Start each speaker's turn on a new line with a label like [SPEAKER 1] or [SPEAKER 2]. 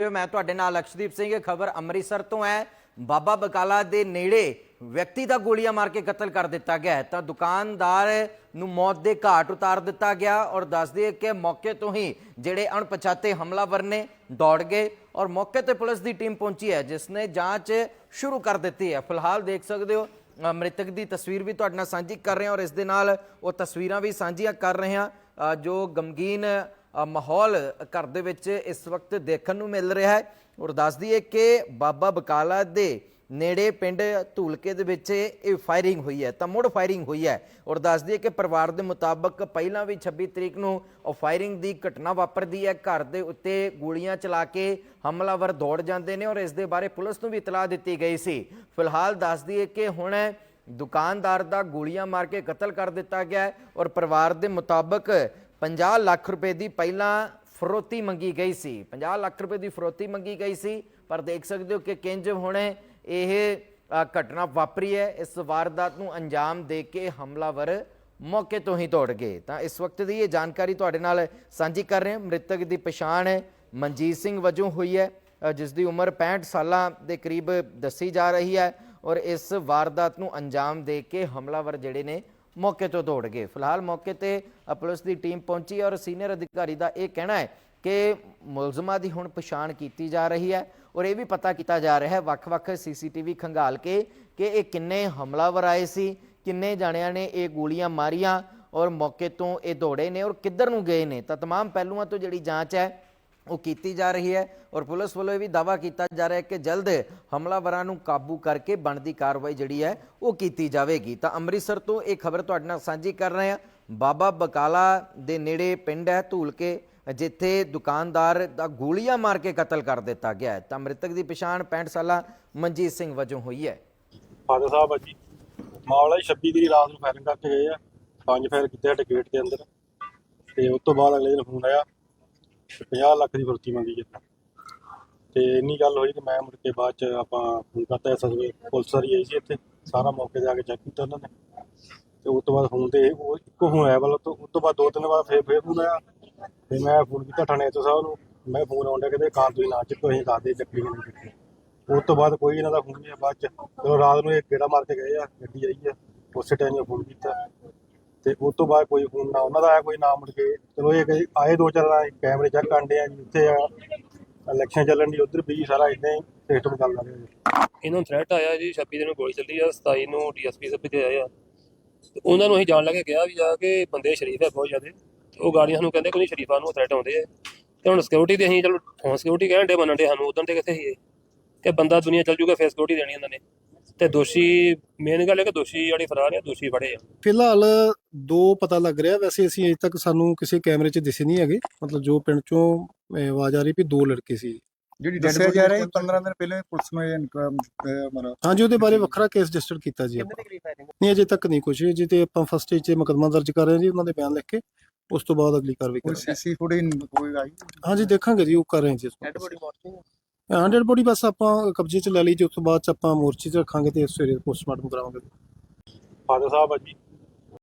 [SPEAKER 1] ਮੈਂ ਤੁਹਾਡੇ ਨਾਲ ਅਕਸ਼ਦੀਪ ਸਿੰਘ ਖਬਰ ਅੰਮ੍ਰਿਤਸਰ ਤੋਂ ਹੈ। ਬਾਬਾ ਬਕਾਲਾ ਦੇ ਨੇੜੇ ਵਿਅਕਤੀ ਦਾ ਗੋਲੀਆਂ ਮਾਰ ਕੇ ਕਤਲ ਕਰ ਦਿੱਤਾ ਗਿਆ ਹੈ। ਤਾਂ ਦੁਕਾਨਦਾਰ ਨੂੰ ਮੌਤ ਦੇ ਘਾਟ ਉਤਾਰ ਦਿੱਤਾ ਗਿਆ ਔਰ ਦੱਸ ਕਿ ਮੌਕੇ ਤੋਂ ਹੀ ਜਿਹੜੇ ਅਣਪਛਾਤੇ ਹਮਲਾਵਰ ਨੇ ਦੌੜ ਗਏ ਔਰ ਮੌਕੇ ਤੇ ਪੁਲਿਸ ਦੀ ਟੀਮ ਪਹੁੰਚੀ ਹੈ, ਜਿਸ ਨੇ ਜਾਂਚ ਸ਼ੁਰੂ ਕਰ ਦਿੱਤੀ ਹੈ। ਫਿਲਹਾਲ ਦੇਖ ਸਕਦੇ ਹੋ, ਮ੍ਰਿਤਕ ਦੀ ਤਸਵੀਰ ਵੀ ਤੁਹਾਡੇ ਨਾਲ ਸਾਂਝੀ ਕਰ ਰਹੇ ਹਾਂ ਔਰ ਇਸ ਦੇ ਨਾਲ ਉਹ ਤਸਵੀਰਾਂ ਵੀ ਸਾਂਝੀਆਂ ਕਰ ਰਹੇ ਹਾਂ। ਜੋ ਗਮਗੀਨ ਮਾਹੌਲ ਘਰ ਦੇ ਵਿੱਚ ਇਸ ਵਕਤ ਦੇਖਣ ਨੂੰ ਮਿਲ ਰਿਹਾ ਹੈ। ਔਰ ਦੱਸ ਦਈਏ ਕਿ ਬਾਬਾ ਬਕਾਲਾ ਦੇ ਨੇੜੇ ਪਿੰਡ ਧੂਲਕੇ ਦੇ ਵਿੱਚ ਇਹ ਫਾਇਰਿੰਗ ਹੋਈ ਹੈ, ਤਾਂ ਮੁੜ ਫਾਇਰਿੰਗ ਹੋਈ ਹੈ। ਔਰ ਦੱਸ ਦਈਏ ਕਿ ਪਰਿਵਾਰ ਦੇ ਮੁਤਾਬਕ ਪਹਿਲਾਂ ਵੀ 26 ਤਰੀਕ ਨੂੰ ਉਹ ਫਾਇਰਿੰਗ ਦੀ ਘਟਨਾ ਵਾਪਰਦੀ ਹੈ। ਘਰ ਦੇ ਉੱਤੇ ਗੋਲੀਆਂ ਚਲਾ ਕੇ ਹਮਲਾਵਰ ਦੌੜ ਜਾਂਦੇ ਨੇ ਔਰ ਇਸ ਦੇ ਬਾਰੇ ਪੁਲਿਸ ਨੂੰ ਵੀ ਇਤਲਾਹ ਦਿੱਤੀ ਗਈ ਸੀ। ਫਿਲਹਾਲ ਦੱਸ ਦਈਏ ਕਿ ਹੁਣ ਦੁਕਾਨਦਾਰ ਦਾ ਗੋਲੀਆਂ ਮਾਰ ਕੇ ਕਤਲ ਕਰ ਦਿੱਤਾ ਗਿਆ ਔਰ ਪਰਿਵਾਰ ਦੇ ਮੁਤਾਬਕ 50 ਲੱਖ ਰੁਪਏ ਦੀ ਪਹਿਲਾਂ ਫਰੋਤੀ ਮੰਗੀ ਗਈ ਸੀ। 50 ਲੱਖ ਰੁਪਏ ਦੀ ਫਰੋਤੀ ਮੰਗੀ ਗਈ ਸੀ, ਪਰ ਦੇਖ ਸਕਦੇ ਹੋ ਕਿ ਕਿੰਜ ਹੁਣੇ ਇਹ ਘਟਨਾ ਵਾਪਰੀ ਹੈ। ਇਸ ਵਾਰਦਾਤ ਨੂੰ ਅੰਜਾਮ ਦੇ ਕੇ ਹਮਲਾਵਰ ਮੌਕੇ ਤੋਂ ਹੀ ਦੌੜ ਗਏ। ਤਾਂ ਇਸ ਵਕਤ ਦੀ ਇਹ ਜਾਣਕਾਰੀ ਤੁਹਾਡੇ ਨਾਲ ਸਾਂਝੀ ਕਰ ਰਹੇ ਹਾਂ। ਮ੍ਰਿਤਕ ਦੀ ਪਛਾਣ ਮਨਜੀਤ ਸਿੰਘ ਵਜੋਂ ਹੋਈ ਹੈ ਜਿਸ ਦੀ ਉਮਰ 65 ਸਾਲਾਂ ਦੇ ਕਰੀਬ ਦੱਸੀ ਜਾ ਰਹੀ ਹੈ ਔਰ ਇਸ ਵਾਰਦਾਤ ਨੂੰ ਅੰਜਾਮ ਦੇ ਕੇ ਹਮਲਾਵਰ ਜਿਹੜੇ ਨੇ ਮੌਕੇ ਤੋਂ ਦੌੜ ਗਏ ਫਿਲਹਾਲ ਮੌਕੇ ਤੇ ਅ, ਪੁਲਿਸ ਦੀ ਟੀਮ ਪਹੁੰਚੀ ਔਰ ਸੀਨੀਅਰ ਅਧਿਕਾਰੀ ਦਾ ਇਹ ਕਹਿਣਾ ਹੈ ਕਿ ਮੁਲਜ਼ਮਾਂ ਦੀ ਹੁਣ ਪਛਾਣ ਕੀਤੀ ਜਾ ਰਹੀ ਹੈ ਔਰ ਇਹ ਵੀ ਪਤਾ ਕੀਤਾ ਜਾ ਰਿਹਾ ਹੈ ਵੱਖ-ਵੱਖ ਸੀਸੀਟੀਵੀ ਖੰਗਾਲ ਕੇ ਕਿ ਇਹ ਕਿੰਨੇ ਹਮਲਾਵਰ ਆਏ ਸੀ ਕਿੰਨੇ ਜਾਣਿਆਂ ਨੇ ਇਹ ਗੋਲੀਆਂ ਮਾਰੀਆਂ ਔਰ ਮੌਕੇ ਤੋਂ ਇਹ ਦੌੜੇ ਨੇ ਔਰ ਕਿੱਧਰ ਨੂੰ ਗਏ ਨੇ ਤਾਂ तमाम ਪਹਿਲੂਆਂ ਤੋਂ ਜਿਹੜੀ ਜਾਂਚ ਹੈ ਉਹ ਕੀਤੀ ਜਾ ਰਹੀ ਹੈ ਔਰ ਪੁਲਿਸ ਵੱਲੋਂ ਇਹ ਵੀ ਦਾਵਾ ਕੀਤਾ ਜਾ ਰਿਹਾ ਹੈ ਕਿ ਜਲਦ ਹਮਲਾਵਰਾਂ ਨੂੰ ਕਾਬੂ ਕਰਕੇ ਬਣਦੀ ਕਾਰਵਾਈ ਜਿਹੜੀ ਹੈ ਉਹ ਕੀਤੀ ਜਾਵੇਗੀ। ਤਾਂ ਅੰਮ੍ਰਿਤਸਰ ਤੋਂ ਇਹ ਖਬਰ ਤੁਹਾਡੇ ਨਾਲ ਸਾਂਝੀ ਕਰ ਰਹੇ ਹਾਂ। ਬਾਬਾ ਬਕਾਲਾ ਦੇ ਨੇੜੇ ਪਿੰਡ ਹੈ ਧੂਲਕੇ, ਜਿੱਥੇ ਦੁਕਾਨਦਾਰ ਦਾ ਗੋਲੀਆਂ ਮਾਰ ਕੇ ਕਤਲ ਕਰ ਦਿੱਤਾ ਗਿਆ ਹੈ। ਤਾਂ ਮ੍ਰਿਤਕ ਦੀ ਪਛਾਣ 65 ਸਾਲਾ ਮਨਜੀਤ ਸਿੰਘ ਵਜੋਂ ਹੋਈ ਹੈ।
[SPEAKER 2] ਫਾਦਰ ਸਾਹਿਬ ਜੀ ਮਾਮਲਾ 26 ਦੀ ਰਾਤ ਨੂੰ ਫਾਇਰਿੰਗ ਕਰਕੇ ਗਏ ਆ। ਪੰਜ ਫਾਇਰ ਕੀਤੇ ਸਾਡੇ ਦੇ ਅੰਦਰ। ਤੇ ਉਸ ਤੋਂ ਬਾਅਦ ਅਗਲੇ ਦਿਨ ਫੋਨ ਆਇਆ। 50 ਲੱਖ ਦੀ ਵਰਤੀ ਮੰਗੀ ਜੀ ਤੇ ਇੰਨੀ ਗੱਲ ਹੋਈ ਕਿ ਮੈਂ ਮੁੜ ਕੇ ਬਾਅਦ ਚ ਆਪਾਂ ਫੋਨ ਕਰਤਾ ਐਸਐਸਬੀ ਪੁਲਿਸ ਵਾਲੀ ਆਈ ਸੀ ਇੱਥੇ। ਸਾਰਾ ਮੌਕੇ ਤੇ ਆ ਕੇ ਚੈੱਕ ਕੀਤਾ ਉਹਨਾਂ ਨੇ। ਤੇ ਉਸ ਤੋਂ ਬਾਅਦ ਫੋਨ ਤੇ ਉਹ ਇੱਕੋ ਫੋਨ ਆਇਆ ਤੋਂ, ਉਸ ਤੋਂ ਬਾਅਦ ਦੋ ਤਿੰਨ ਵਾਰ ਫੇਰ ਫੇਰ ਫੋਨ ਆਇਆ। ਤੇ ਮੈਂ ਫੋਨ ਕੀਤਾ ਥਾਣੇ ਤੋਂ ਸਾਹਿਬ ਨੂੰ ਮੈਂ ਫੋਨ ਆਉਂਦਾ ਕਹਿੰਦੇ ਕਾਰ ਤੁਸੀਂ ਨਾ ਚੱਕੋ, ਅਸੀਂ ਦੱਸਦੇ ਚੱਕੀ ਨਹੀਂ ਚੱਕੀ। ਉਸ ਤੋਂ ਬਾਅਦ ਕੋਈ ਇਹਨਾਂ ਦਾ ਫੋਨ ਨਹੀਂ ਆ ਬਾਅਦ ਚ। ਚਲੋ ਰਾਤ ਨੂੰ ਇਹ ਗੇੜਾ ਮਾਰ ਕੇ ਗਏ ਆ, ਗੱਡੀ ਆਈ ਆ। ਉਸੇ ਟਾਈਮ ਹੀ ਫੋਨ ਕੀਤਾ। ਤੇ ਉਸ ਤੋਂ ਬਾਅਦ ਕੋਈ ਫੋਨ ਨਾ, ਉਹਨਾਂ ਦਾ ਆਇਆ ਕੋਈ ਨਾ ਮੁੜ ਕੇ। ਚਲੋ ਇਹ ਕਹੇ- ਆਏ ਦੋ ਚਾਰ ਵਾਰ ਕੈਮਰੇ ਚੈੱਕ ਕਰਦੇ ਆ ਜੀ ਆ। ਇਲੈਕਸ਼ਨ ਚੱਲਣ ਦੀ ਉਧਰ ਵੀ ਸਾਰਾ ਇਦਾਂ ਹੀ ਸਿਸਟਮ ਚੱਲਦਾ ਰਿਹਾ
[SPEAKER 3] ਇਹਨਾਂ ਨੂੰ ਥ੍ਰੈਟ ਆਇਆ ਜੀ 26 ਦਿਨ ਨੂੰ ਗੋਲੀ ਚੱਲੀ ਆ 27 ਨੂੰ ਡੀਐਸਪੀ ਸਾਹਿਬ ਤੇ ਆਏ ਆ। ਤੇ ਉਹਨਾਂ ਨੂੰ ਅਸੀਂ ਜਾਣ ਲੱਗੇ, ਕਿਹਾ ਵੀ ਜਾ ਕੇ ਬੰਦੇ ਸ਼ਰੀਫ ਹੈ ਬਹੁਤ ਜ਼ਿਆਦੇ। ਤੇ ਉਹ ਗਾੜੀਆਂ ਸਾਨੂੰ ਕਹਿੰਦੇ, ਕੋਈ ਸ਼ਰੀਫਾਂ ਨੂੰ ਥ੍ਰੈਟ ਆਉਂਦੇ ਆ। ਤੇ ਹੁਣ ਸਿਕਿਉਰਿਟੀ ਦੇ ਅਸੀਂ, ਚਲੋ ਹੁਣ ਸਿਕਿਉਰਿਟੀ ਕਹਿਣ ਦੇ ਮੰਨਣ ਦੇ ਸਾਨੂੰ ਉਦੋਂ ਤੇ ਕਿੱਥੇ ਸੀ ਇਹ? ਕਿ ਬੰਦਾ ਦੁਨੀਆ ਚੱਲ ਜੂਗਾ ਫੇਸ ਸਿਕਿਉਰਿਟੀ ਦੇਣੀ ਇਹਨਾਂ ਨੇ। ਤੇ ਦੋਸ਼ੀ ਮੇਨ ਗੱਲ ਹੈ ਕਿ ਦੋਸ਼ੀ ਜਿਹੜੀ ਫਰਾਰ ਹੈ ਦੋਸ਼ੀ ਫੜੇ ਆ।
[SPEAKER 4] ਫਿਲਹਾਲ ਦੋ ਪਤਾ ਲੱਗ ਰਿਹਾ ਵੈਸੇ ਅਸੀਂ ਅਜੇ ਤੱਕ ਸਾਨੂੰ ਕਿਸੇ ਕੈਮਰੇ 'ਚ ਦਿਸੇ ਨਹੀਂ ਹੈਗੇ। ਮਤਲਬ ਜੋ ਪਿੰਡ 'ਚੋਂ ਆਵਾਜ਼ ਆ ਰਹੀ ਵੀ ਦੋ ਲੜਕੇ ਸੀ।
[SPEAKER 5] ਜਿਹੜੀ
[SPEAKER 6] ਦੱਸਿਆ ਜਾ ਰਿਹਾ 15 ਦਿਨ ਪਹਿਲੇ ਪੁਲਿਸ ਨੂੰ ਇਹ ਮਰਾ
[SPEAKER 4] ਹਾਂਜੀ ਉਹਦੇ ਬਾਰੇ ਵੱਖਰਾ ਕੇਸ ਰਜਿਸਟਰ ਕੀਤਾ ਜੀ ਆਪਾਂ। ਨਹੀਂ ਅਜੇ ਤੱਕ ਨਹੀਂ ਕੁਝ ਜੀ ਤੇ ਆਪਾਂ ਫਸਟ ਸਟੇਜ ਮੁਕਦਮਾ ਦਰਜ ਕਰ ਰਹੇ ਹਾਂ ਜੀ ਉਹਨਾਂ ਦੇ ਬਿਆਨ ਲਿਖ ਕੇ। ਉਸ ਤੋਂ ਬਾਅਦ ਅਗਲੀ ਕਾਰਵਾਈ ਕਰਾਂਗੇ।
[SPEAKER 6] ਕੋਈ ਸੀਸੀ ਕੋਈ ਆਈ
[SPEAKER 4] ਹਾਂਜੀ ਦੇਖਾਂਗੇ ਜੀ ਉਹ ਕਰ ਰਹੇ ਜੀ 100 ਬੋਡੀ ਬਸ ਆਪਾਂ ਕਬਜ਼ੇ 'ਚ ਲੈ ਲਈ ਜੀ ਉਸ ਤੋਂ ਬਾਅਦ 'ਚ ਆਪਾਂ ਮੋਰਚੇ 'ਚ ਰੱਖਾਂਗੇ ਤੇ ਸਵੇਰੇ ਪੋਸਟਮਾਰਟਮ ਕਰਾਵਾਂਗੇ।
[SPEAKER 2] ਫਾਦਰ ਸਾਹਿਬ ਆ ਜੀ